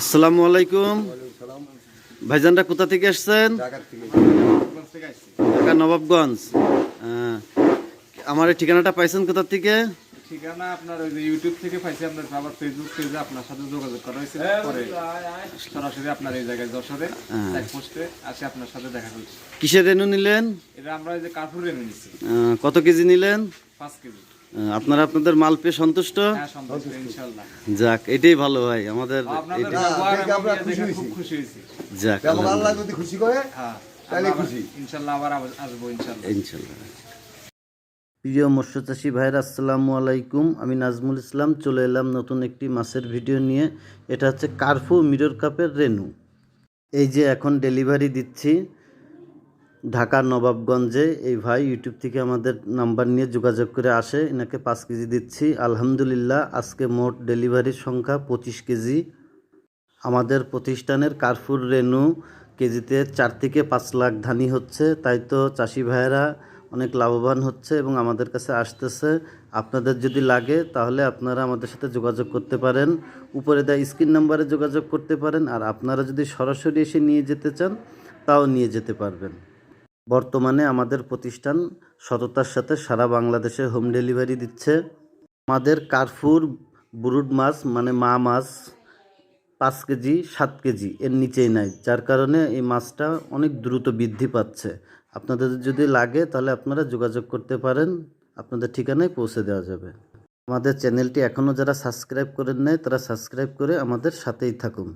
আসসালামু আলাইকুম। ভাইজানরা কোথা থেকে আসছেন? ঢাকা নবাবগঞ্জ। আমার এই ঠিকানাটা পাইছেন কোথা থেকে? ঠিকানা আপনার ওই যে ইউটিউব থেকে পাইছি আপনার আবার ফেসবুক পেজে আপনার সাথে যোগাযোগ করা হয়েছে। পরে সরাসরি আপনার এই জায়গায় যশোরে এক পোস্টে আসে আপনার সাথে দেখা করছি। কিসের রেনু নিলেন? এটা আমরা এই যে কার্পুর রেনু নিচ্ছি কত কেজি নিলেন? পাঁচ কেজি। আপনারা আপনাদের মাল পেয়ে সন্তুষ্ট? হ্যাঁ যাক এটাই ভালো ভাই আমাদের যাক আল্লাহ যদি খুশি করে হ্যাঁ তাহলে খুশি। ইনশাল্লাহ আবার আসব ইনশাল্লাহ। ইনশাল্লাহ। প্রিয় মৎস্য চাষি ভাইরা আসসালামু আলাইকুম। আমি নাজমুল ইসলাম চলে এলাম নতুন একটি মাছের ভিডিও নিয়ে। এটা হচ্ছে কার্ফু মিরর কাপের রেনু। এই যে এখন ডেলিভারি দিচ্ছি ঢাকার নবাবগঞ্জে এই ভাই ইউটিউব থেকে আমাদের নাম্বার নিয়ে যোগাযোগ করে আসে। এনাকে পাঁচ কেজি দিচ্ছি। আলহামদুলিল্লাহ, আজকে মোট ডেলিভারির সংখ্যা পঁচিশ কেজি। আমাদের প্রতিষ্ঠানের কার্ফুর রেনু কেজিতে চার থেকে পাঁচ লাখ ধানি হচ্ছে। তাই তো চাষি ভাইয়েরা অনেক লাভবান হচ্ছে এবং আমাদের কাছে আসতেছে। আপনাদের যদি লাগে, তাহলে আপনারা আমাদের সাথে যোগাযোগ করতে পারেন। উপরে দেওয়া স্ক্রিন নাম্বারে যোগাযোগ করতে পারেন। আর আপনারা যদি সরাসরি এসে নিয়ে যেতে চান, তাও নিয়ে যেতে পারবেন। বর্তমানে আমাদের প্রতিষ্ঠান সততার সাথে সারা বাংলাদেশে হোম ডেলিভারি দিচ্ছে। আমাদের কার্ফুর ব্রুড মাছ মানে মা মাছ, পাঁচ কেজি, সাত কেজি এর নিচেই নাই, যার কারণে এই মাছটা অনেক দ্রুত বৃদ্ধি পাচ্ছে। আপনাদের যদি লাগে তাহলে আপনারা যোগাযোগ করতে পারেন, আপনাদের ঠিকানায় পৌঁছে দেওয়া যাবে। আমাদের চ্যানেলটি এখনও যারা সাবস্ক্রাইব করেন নাই, তারা সাবস্ক্রাইব করে আমাদের সাথেই থাকুন।